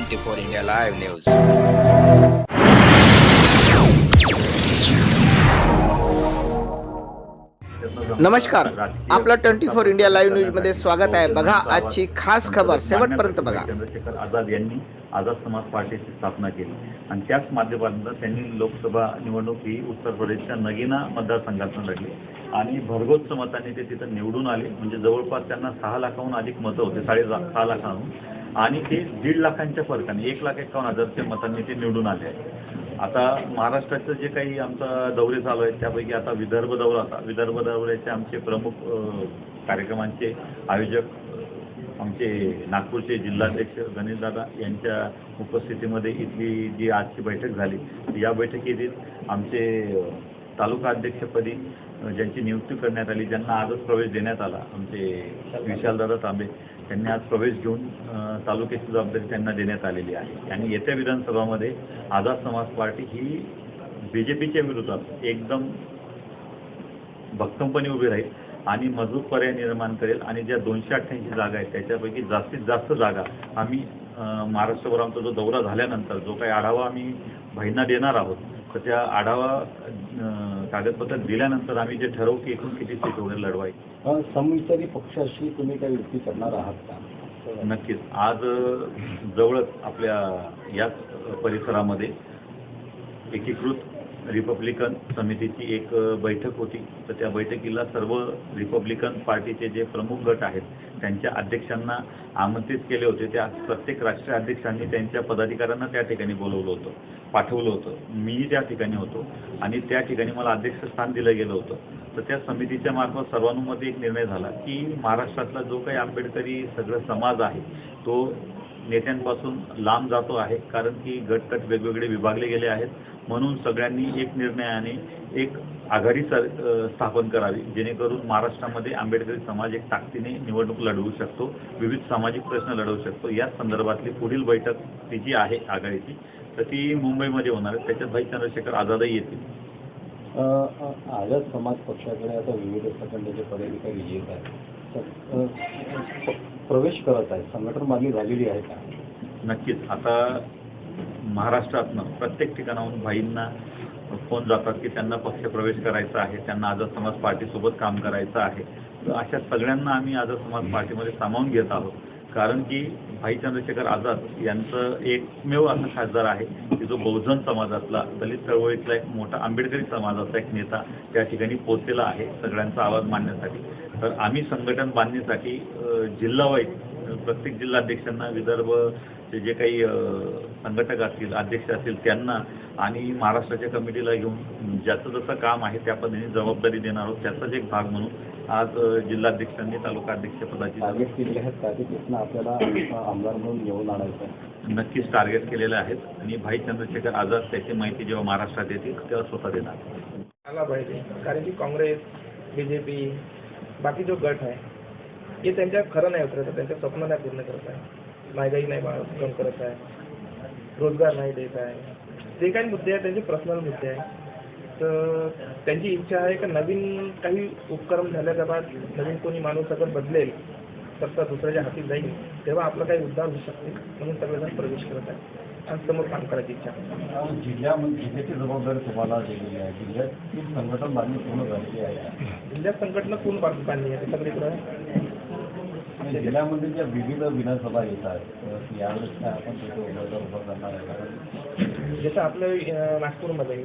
Twenty four India live news. नमस्कार आपलं twenty four India live न्यूजमध्ये स्वागत आहे. बघा आजची खास खबर शेवटपर्यंत बघा. चंद्रशेखर आझाद यांनी आझाद समाज पार्टीची स्थापना केली. आणि त्याच माध्यमातून त्यांनी लोकसभा निवडणूक ही उत्तर प्रदेशच्या नगीना मतदारसंघातून लढली. आणि भरघोस मतांनी ते तिथं निवडून आले. म्हणजे जवळपास त्यांना सहा लाखाहून अधिक मतं होते साडे सहा लाखाहून. आणि ते दीड लाखांच्या फरकाने एक लाख एकावन्न हजारच्या मतांनी ते निवडून आले आता महाराष्ट्राचं जे काही आमचा दौरे चालू आहेत त्यापैकी आता विदर्भ दौरा होता. विदर्भ दौऱ्याचे आमचे प्रमुख कार्यक्रमांचे आयोजक आमचे नागपूरचे जिल्हाध्यक्ष गणेशदादा यांच्या उपस्थितीमध्ये इथली जी आजची बैठक झाली या बैठकीत आमचे तालुका अध्यक्षपदी ज्यांची नियुक्ती करण्यात आली ज्यांना आजच प्रवेश देण्यात आला आमचे विशालदादा तांबे त्यांनी आज प्रवेश घेऊन तालुक्याची जबाबदारी त्यांना देण्यात आलेली आहे. आणि येत्या विधानसभामध्ये आझाद समाज पार्टी ही बी जे पीच्या विरोधात एकदम भक्कमपणे उभी राहील. आणि मजबूत पर्याय निर्माण करेल आणि ज्या दोनशे अठ्ठ्याऐंशी जागा आहेत त्याच्यापैकी जास्तीत जास्त जागा आम्ही महाराष्ट्रभर आमचा जो दौरा झाल्यानंतर जो काही आढावा आम्ही भाईंना देणार आहोत तर त्या आढावा कागदपत्र दिल्यानंतर आम्ही जे ठरवू की एकूण किती सीट वगैरे लढवायची. समविचारी पक्षाशी तुम्ही काही युती करणार आहात का? नक्कीच. आज जवळच आपल्या याच परिसरामध्ये एकीकृत रिपब्लिकन समितीची एक बैठक होती. तर त्या बैठकीला सर्व रिपब्लिकन पार्टीचे जे प्रमुख गट आहेत त्यांच्या अध्यक्षांना आमंत्रित केले होते. त्या प्रत्येक राष्ट्रीय अध्यक्षांनी त्यांच्या पदाधिकाऱ्यांना त्या ठिकाणी बोलवलं होतं पाठवलं होतं. मीही त्या ठिकाणी होतो आणि त्या ठिकाणी मला अध्यक्षस्थान दिलं गेलं होतं. तर त्या समितीच्या मार्फत सर्वानुमते एक निर्णय झाला की महाराष्ट्रातला जो काही आंबेडकरी सगळं समाज आहे तो नेत्यांपासून लांब जातो आहे कारण की गटगट वेगवेगळे विभागले गेले आहेत. म्हणून सगळ्यांनी एक निर्णयाने एक आघाडी सर स्थापन करावी जेणेकरून महाराष्ट्रामध्ये आंबेडकरी समाज एक ताकदीने निवडणूक लढवू शकतो विविध सामाजिक प्रश्न लढवू शकतो. या संदर्भातली पुढील बैठक ती जी आहे आघाडीची तर ती मुंबईमध्ये होणार आहे. त्याच्यात भाई चंद्रशेखर आझादही येतील. आझाद समाज पक्षाकडे आता विविध प्रखंडाचे पदाधिकारी येत आहेत. प्रवेश करत आहेत. संघटन मागणी झालेली आहे का? नक्कीच. आता महाराष्ट्रातनं प्रत्येक ठिकाणाहून भाईंना फोन जातात की त्यांना पक्ष प्रवेश करायचा आहे. त्यांना आझाद समाज पार्टीसोबत काम करायचं आहे. तर अशा सगळ्यांना आम्ही आझाद समाज पार्टीमध्ये सामावून घेत आहोत. कारण की भाई चंद्रशेखर आझाद यांचं एकमेव असा खासदार आहे की जो बहुजन समाजातला दलित चळवळीतला एक मोठा आंबेडकरी समाजाचा एक नेता त्या ठिकाणी पोचलेला आहे सगळ्यांचा आवाज मांडण्यासाठी. तर आम्ही संघटन बांधण्यासाठी जिल्हावाईज प्रत्येक जिल्हाध्यक्षांना विदर्भ जे काही संघटक असतील अध्यक्ष असतील त्यांना आणि महाराष्ट्राच्या कमिटीला घेऊन ज्याचं जसं काम आहे त्या पद्धतीने जबाबदारी देणार आहोत त्याचाच एक भाग म्हणून आज जिल्हाध्यक्षांनी तालुका अध्यक्षपदाची टार्गेट केलेले आहेत. का ते तिथनं आपल्याला आमदार म्हणून घेऊन आणायचं आहे. नक्कीच टार्गेट केलेले आहेत. आणि भाई चंद्रशेखर आझाद त्याची माहिती जेव्हा महाराष्ट्रात येतील तेव्हा स्वतः देणार. आला पाहिजे. कारण की काँग्रेस बी जे पी बाकी जो गट आहे हे त्यांच्या खरं नाही उतरत आहे, त्यांचं स्वप्न नाही पूर्ण करत आहे. महागाई नाही कम करत आहे. रोजगार नाही देत आहे. जे काही मुद्दे आहेत त्यांचे पर्सनल मुद्दे आहेत. तर त्यांची इच्छा आहे का नवीन काही उपक्रम झाल्याच्या बाद नवीन कोणी माणूस अगर बदलेल सत्ता दुसऱ्याच्या हाती जाईल तेव्हा आपला काही उद्धार होऊ शकते म्हणून सगळेजण प्रवेश करत आहे आणि समोर काम करायची इच्छा जिल्ह्यामध्ये जिल्ह्याची जबाबदारी तुम्हाला दिलेली आहे. जिल्ह्याची संघटन बांधणी पूर्ण झालेली आहे. जिल्ह्यात संघटना कोण बांध- बांधली आहे? सगळीकडे? जिल्ह्यामध्ये ज्या विविध विधानसभा येत आहेत तर यावेळेस आपण तिथे उमेदवार उभा करणार आहे? जसं आपलं नागपूरमध्ये.